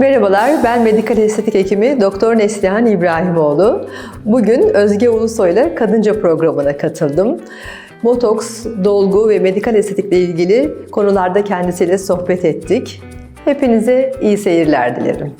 Merhabalar, ben medikal estetik hekimi Doktor Neslihan İbrahimoğlu. Bugün Özge Ulusoy ile Kadınca programına katıldım. Botoks, dolgu ve medikal estetikle ilgili konularda kendisiyle sohbet ettik. Hepinize iyi seyirler dilerim.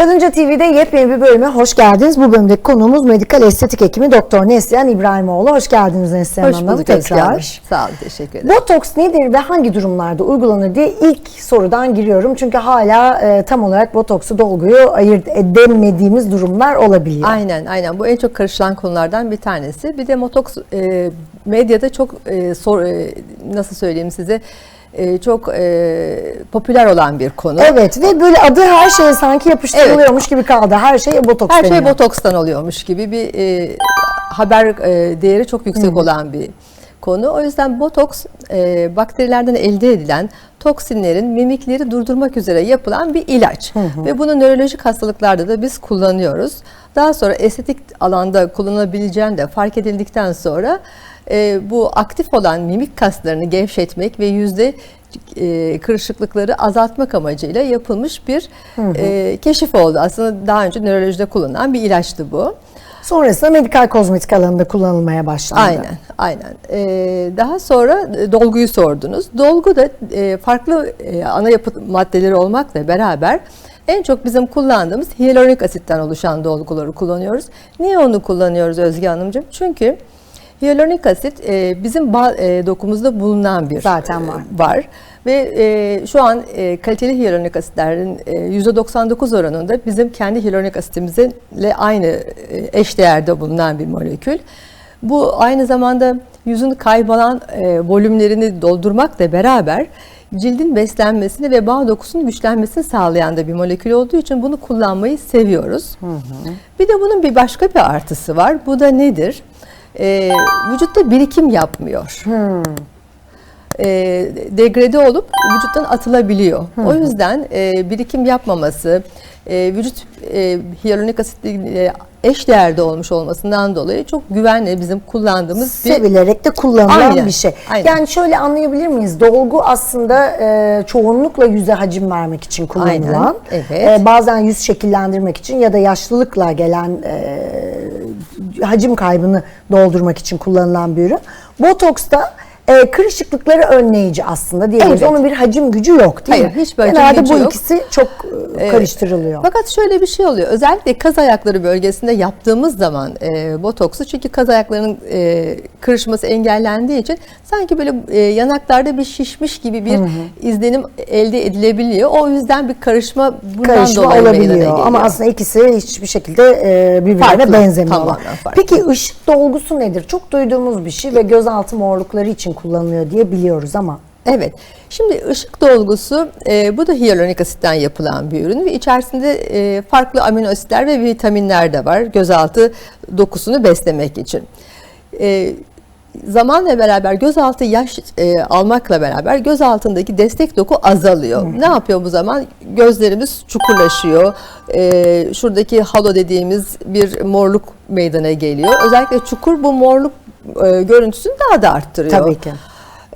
Kadınca TV'de yepyeni bir bölüme hoş geldiniz. Bu bölümdeki konuğumuz medikal estetik hekimi Doktor Neslihan İbrahimoğlu. Hoş geldiniz Neslihan Hoş Hanım bulduk Özge tekrar. Hanım. Sağ olun, teşekkür ederim. Botoks nedir ve hangi durumlarda uygulanır diye ilk sorudan giriyorum. Çünkü hala e, tam olarak botoksu dolguyu ayırt edemediğimiz durumlar olabiliyor. Aynen, aynen. Bu en çok karışılan konulardan bir tanesi. Bir de botoks e, medyada çok e, sor, e, nasıl söyleyeyim size e, çok e, popüler olan bir konu. Evet ve böyle adı her şeye sanki yapıştırılıyormuş gibi kaldı. Her şey botoks Her şey deniyor. botokstan oluyormuş gibi bir e, haber e, değeri çok yüksek olan bir konu. O yüzden botoks e, bakterilerden elde edilen toksinlerin mimikleri durdurmak üzere yapılan bir ilaç. Ve bunu nörolojik hastalıklarda da biz kullanıyoruz. Daha sonra estetik alanda kullanılabileceğini de fark edildikten sonra e, bu aktif olan mimik kaslarını gevşetmek ve yüzde e, kırışıklıkları azaltmak amacıyla yapılmış bir e, keşif oldu. Aslında daha önce nörolojide kullanılan bir ilaçtı bu. Sonrasında medikal kozmetik alanında kullanılmaya başlandı. Aynen, aynen. Ee, daha sonra e, dolguyu sordunuz. Dolgu da e, farklı e, ana yapı maddeleri olmakla beraber en çok bizim kullandığımız hyaluronik asitten oluşan dolguları kullanıyoruz. Niye onu kullanıyoruz Özge Hanımcığım? Çünkü hyaluronik asit e, bizim ba- e, dokumuzda bulunan bir Zaten var. e, var ve e, şu an e, kaliteli hyaluronik asitlerin e, %99 oranında bizim kendi hyaluronik asitimizle aynı e, eşdeğerde bulunan bir molekül. Bu aynı zamanda yüzün kaybolan e, volümlerini doldurmakla beraber cildin beslenmesini ve bağ dokusunun güçlenmesini sağlayan da bir molekül olduğu için bunu kullanmayı seviyoruz. Bir de bunun bir başka bir artısı var. Bu da nedir? E, vücutta birikim yapmıyor e, degrade olup vücuttan atılabiliyor. O yüzden e, birikim yapmaması, e, vücut e, hyaluronik asitle eş değerde olmuş olmasından dolayı çok güvenli bizim kullandığımız bir Sevilerek de kullanılan Aynen, bir şey. aynen. Yani şöyle anlayabilir miyiz? Dolgu aslında e, çoğunlukla yüze hacim vermek için kullanılan, Aynen, evet. e, bazen yüz şekillendirmek için ya da yaşlılıkla gelen e, hacim kaybını doldurmak için kullanılan bir ürün. Botoks da e, kırışıklıkları önleyici aslında diyebiliriz. Evet. Onun bir hacim gücü yok değil Hayır, mi? hiçbir hacim Genelde bu yok. ikisi çok e, karıştırılıyor. Fakat şöyle bir şey oluyor. Özellikle kaz ayakları bölgesinde yaptığımız zaman e, botoksu çünkü kaz ayaklarının e, kırışması engellendiği için sanki böyle e, yanaklarda bir şişmiş gibi bir izlenim elde edilebiliyor. O yüzden bir karışma bundan karışma dolayı olabiliyor. Ama aslında ikisi hiçbir şekilde e, birbirine Farklı, benzemiyorlar. Peki ışık dolgusu nedir? Çok duyduğumuz bir şey ve gözaltı morlukları için kullanılıyor diye biliyoruz ama Evet. Şimdi ışık dolgusu e, bu da hyaluronik asitten yapılan bir ürün ve içerisinde e, farklı amino asitler ve vitaminler de var gözaltı dokusunu beslemek için. E, zamanla beraber gözaltı yaş e, almakla beraber göz altındaki destek doku azalıyor. Ne yapıyor bu zaman? Gözlerimiz çukurlaşıyor. E, şuradaki halo dediğimiz bir morluk meydana geliyor. Özellikle çukur bu morluk e, görüntüsünü daha da arttırıyor. tabii ki.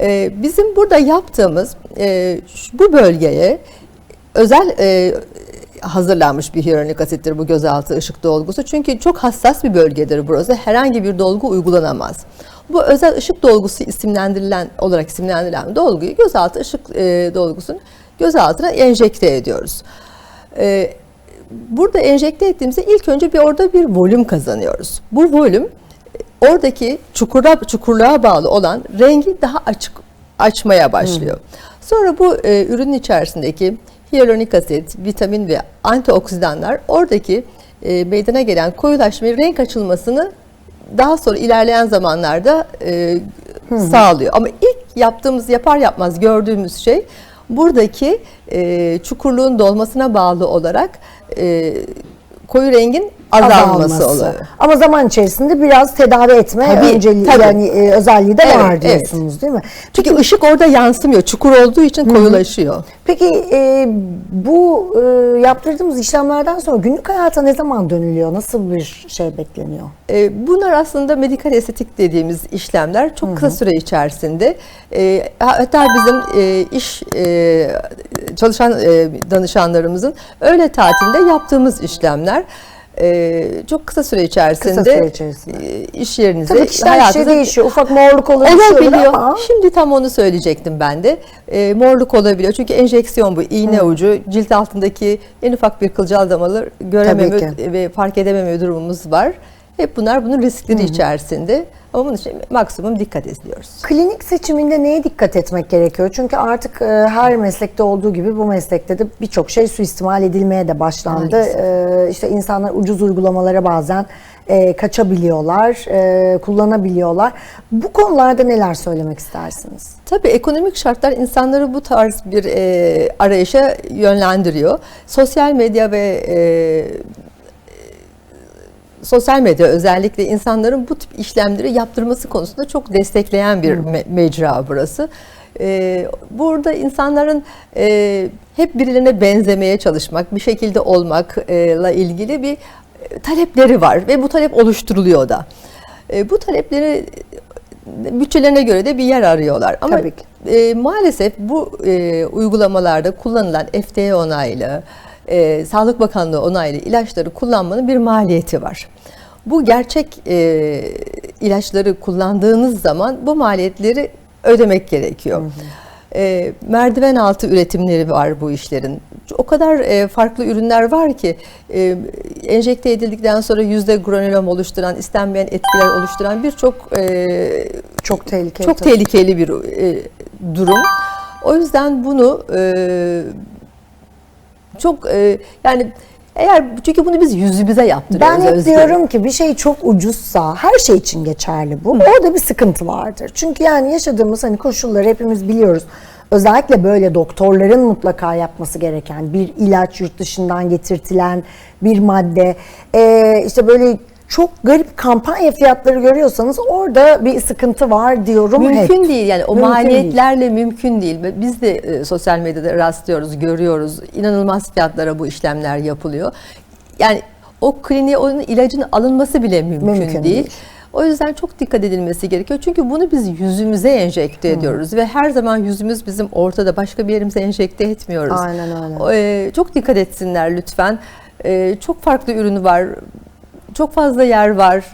Ee, Bizim burada yaptığımız e, bu bölgeye özel e, hazırlanmış bir hyaluronik asittir bu gözaltı ışık dolgusu. Çünkü çok hassas bir bölgedir burası. Herhangi bir dolgu uygulanamaz. Bu özel ışık dolgusu isimlendirilen olarak isimlendirilen dolguyu gözaltı ışık e, dolgusunu gözaltına enjekte ediyoruz. E, Burada enjekte ettiğimizde ilk önce bir orada bir volüm kazanıyoruz. Bu volüm oradaki çukura, çukurluğa bağlı olan rengi daha açık açmaya başlıyor. Sonra bu e, ürünün içerisindeki hyaluronik asit, vitamin ve antioksidanlar oradaki e, meydana gelen koyulaşmayı, renk açılmasını daha sonra ilerleyen zamanlarda e, sağlıyor. Ama ilk yaptığımız, yapar yapmaz gördüğümüz şey buradaki e, çukurluğun dolmasına bağlı olarak e, koyu rengin azalması oluyor. Ama zaman içerisinde biraz tedavi etme Tabii, önceliği tabii. yani e, özelliği de Evet, var evet. diyorsunuz değil mi? Çünkü ışık orada yansımıyor. Çukur olduğu için koyulaşıyor. Peki e, bu e, yaptırdığımız işlemlerden sonra günlük hayata ne zaman dönülüyor? Nasıl bir şey bekleniyor? E, bunlar aslında medikal estetik dediğimiz işlemler çok kısa süre içerisinde e, hatta bizim e, iş e, çalışan e, danışanlarımızın öğle tatilinde yaptığımız işlemler e, çok kısa süre içerisinde, Kısa süre içerisinde. e, iş yerinize Tabii kişiden kişiye hayatınıza- değişiyor. Ufak morluk olabiliyor Olabiliyor. ama Şimdi tam onu söyleyecektim ben de. E, morluk olabiliyor. Çünkü enjeksiyon bu. iğne ucu. Cilt altındaki en ufak bir kılcal damalı görememe ve fark edememe durumumuz var. Hep bunlar bunun riskleri içerisinde. Ama bunun için maksimum dikkat ediyoruz. klinik seçiminde neye dikkat etmek gerekiyor? Çünkü artık e, her meslekte olduğu gibi bu meslekte de birçok şey suistimal edilmeye de başlandı. E, işte insanlar ucuz uygulamalara bazen e, kaçabiliyorlar, e, kullanabiliyorlar. Bu konularda neler söylemek istersiniz? Tabii ekonomik şartlar insanları bu tarz bir e, arayışa yönlendiriyor. Sosyal medya ve e, sosyal medya özellikle insanların bu tip işlemleri yaptırması konusunda çok destekleyen bir me- mecra burası. E, burada insanların e, hep birilerine benzemeye çalışmak, bir şekilde olmakla ilgili bir e, talepleri var ve bu talep oluşturuluyor da. E, bu talepleri bütçelerine göre de bir yer arıyorlar. Ama Tabii ki. e, maalesef bu e, uygulamalarda kullanılan FDA onaylı, e, Sağlık Bakanlığı onaylı ilaçları kullanmanın bir maliyeti var. Bu gerçek e, ilaçları kullandığınız zaman bu maliyetleri ödemek gerekiyor. E, merdiven altı üretimleri var bu işlerin. O kadar e, farklı ürünler var ki e, enjekte edildikten sonra yüzde granülom oluşturan, istenmeyen etkiler oluşturan birçok e, Çok tehlikeli. çok tabii. tehlikeli bir e, durum. O yüzden bunu e, çok e, yani eğer çünkü bunu biz yüzümüze yaptırıyoruz. Ben hep diyorum ki bir şey çok ucuzsa her şey için geçerli bu. Orada bir sıkıntı vardır. Çünkü yani yaşadığımız hani koşulları hepimiz biliyoruz. Özellikle böyle doktorların mutlaka yapması gereken bir ilaç yurt dışından getirtilen bir madde. Ee, işte böyle çok garip kampanya fiyatları görüyorsanız orada bir sıkıntı var diyorum Mümkün hep. değil yani o Mümkün maliyetlerle mümkün değil. Biz de e, sosyal medyada rastlıyoruz, görüyoruz. İnanılmaz fiyatlara bu işlemler yapılıyor. Yani o kliniğe onun ilacın alınması bile mümkün, Mümkün değil. değil. O yüzden çok dikkat edilmesi gerekiyor. Çünkü bunu biz yüzümüze enjekte ediyoruz ve her zaman yüzümüz bizim ortada başka bir yerimize enjekte etmiyoruz. Aynen öyle. O, e, çok dikkat etsinler lütfen. E, çok farklı ürünü var. Çok fazla yer var.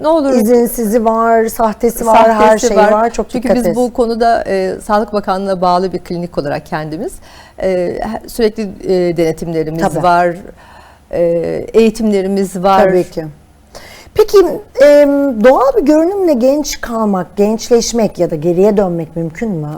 Ne olur İzinsizi var, sahtesi var, her sahtesi şey var. Çok Çünkü dikkat biz et. bu konuda e, Sağlık Bakanlığı'na bağlı bir klinik olarak kendimiz e, sürekli e, denetimlerimiz Tabii. var. E, eğitimlerimiz var. Tabii ki. Peki e, doğal bir görünümle genç kalmak, gençleşmek ya da geriye dönmek mümkün mü?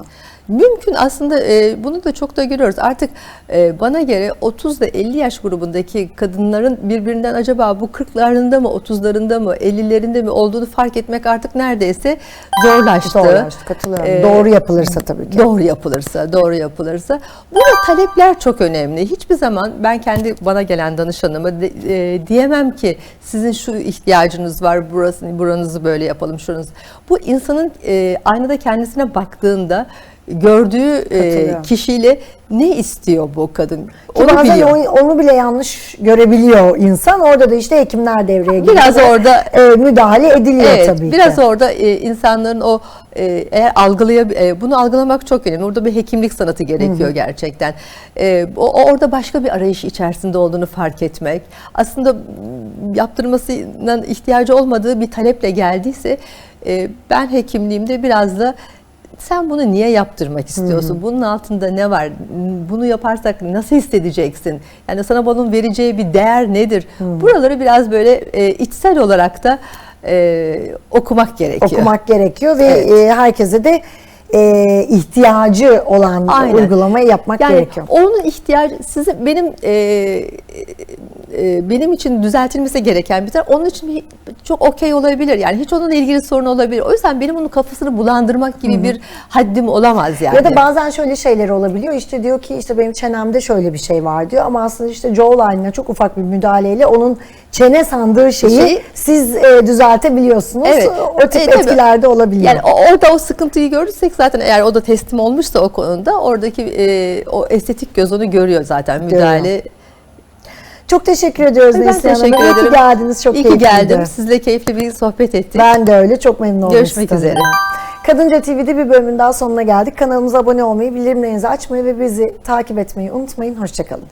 Mümkün aslında e, bunu da çok da görüyoruz. Artık e, bana göre 30 ile 50 yaş grubundaki kadınların birbirinden acaba bu 40'larında mı 30'larında mı 50'lerinde mi olduğunu fark etmek artık neredeyse zorlaştı. Zorlaştı, katılıyorum. E, Doğru yapılırsa tabii ki. Doğru yapılırsa, doğru yapılırsa. Burada talepler çok önemli. Hiçbir zaman ben kendi bana gelen danışanıma de- e, diyemem ki sizin şu ihtiyacınız var, burası, buranızı böyle yapalım, şuranızı. Bu insanın e, aynada kendisine baktığında gördüğü e, kişiyle ne istiyor bu kadın? Ki Onu bazen biliyor. o- onu bile yanlış görebiliyor insan. Orada da işte hekimler devreye giriyor. Biraz orada- e, müdahale ediliyor Evet, tabii biraz ki. orada e, insanların o e, eğer algılaya e, bunu algılamak çok önemli. Orada bir hekimlik sanatı gerekiyor gerçekten. E, o, orada başka bir arayış içerisinde olduğunu fark etmek. Aslında m, yaptırmasına ihtiyacı olmadığı bir taleple geldiyse e, ben hekimliğimde biraz da sen bunu niye yaptırmak istiyorsun? Bunun altında ne var? Bunu yaparsak nasıl hissedeceksin? Yani sana bunun vereceği bir değer nedir? Buraları biraz böyle e, içsel olarak da e, okumak gerekiyor. Okumak gerekiyor ve Evet. e, herkese de e, ihtiyacı olan Aynen. uygulamayı yapmak yani gerekiyor. onun ihtiyacı size benim e, e, benim için düzeltilmesi gereken bir taraf onun için çok okey olabilir. Yani hiç onunla ilgili sorun olabilir. O yüzden benim onun kafasını bulandırmak gibi bir haddim olamaz yani. Ya da bazen şöyle şeyler olabiliyor. İşte diyor ki işte benim çenemde şöyle bir şey var diyor ama aslında işte jawline'la çok ufak bir müdahaleyle onun çene sandığı şeyi Şeyi- siz e, düzeltebiliyorsunuz. Evet. O tip E, tabii. etkiler de olabiliyor. Yani orada o sıkıntıyı görürsek zaten eğer o da teslim olmuşsa o konuda oradaki e, o estetik göz onu görüyor zaten müdahale. çok teşekkür ediyoruz Ben Neslihan Hanım. teşekkür İyi ederim. ki geldiniz. Çok İyi ki geldim. Sizle keyifli bir sohbet ettik. Ben de öyle. Çok memnun oldum. Görüşmek sizi üzere. Kadınca TV'de bir bölümün daha sonuna geldik. Kanalımıza abone olmayı, bildirimlerinizi açmayı ve bizi takip etmeyi unutmayın. Hoşçakalın.